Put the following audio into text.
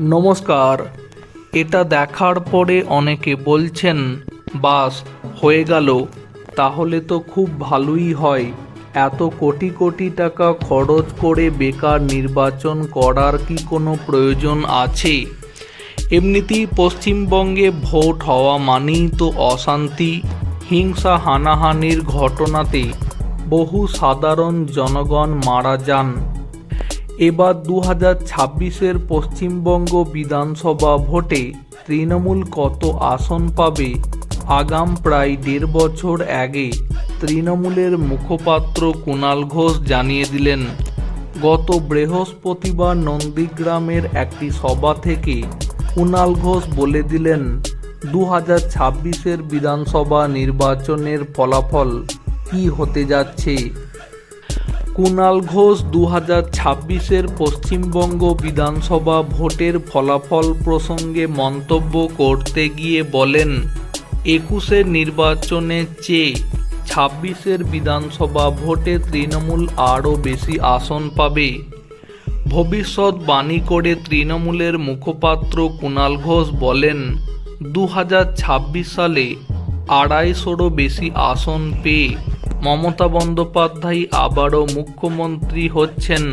নমস্কার। এটা দেখার পরে অনেকে বলছেন, বাস, হয়ে গেল। তাহলে তো খুব ভালোই হয়। এত কোটি কোটি টাকা খরচ করে বেকার নির্বাচন করার কি কোনো প্রয়োজন আছে? এমনিতেই পশ্চিমবঙ্গে ভোট হওয়া মানেই তো অশান্তি, হিংসা হানাহানির ঘটনাতে বহু সাধারণ জনগণ মারা যান। এবার দু হাজার ছাব্বিশের পশ্চিমবঙ্গ বিধানসভা ভোটে তৃণমূল কত আসন পাবে? আগাম প্রায় দেড় বছর আগে তৃণমূলের মুখপাত্র কুণাল ঘোষ জানিয়ে দিলেন, গত বৃহস্পতিবার নন্দীগ্রামের একটি সভা থেকে কুণাল ঘোষ বলে দিলেন দু হাজার ছাব্বিশের বিধানসভা নির্বাচনের ফলাফল কী হতে যাচ্ছে? কুণাল ঘোষ দু হাজার ছাব্বিশের পশ্চিমবঙ্গ বিধানসভা ভোটের ফলাফল প্রসঙ্গে মন্তব্য করতে গিয়ে বলেন একুশের নির্বাচনের চেয়ে ছাব্বিশের বিধানসভা ভোটে তৃণমূল আরও বেশি আসন পাবে। ভবিষ্যৎ বাণী করে তৃণমূলের মুখপাত্র কুণাল ঘোষ বলেন দু হাজার ছাব্বিশ সালে আড়াইশোরও বেশি আসন পেয়ে মমতা বন্দ্যোপাধ্যায় আবারও মুখ্যমন্ত্রী হচ্ছেন।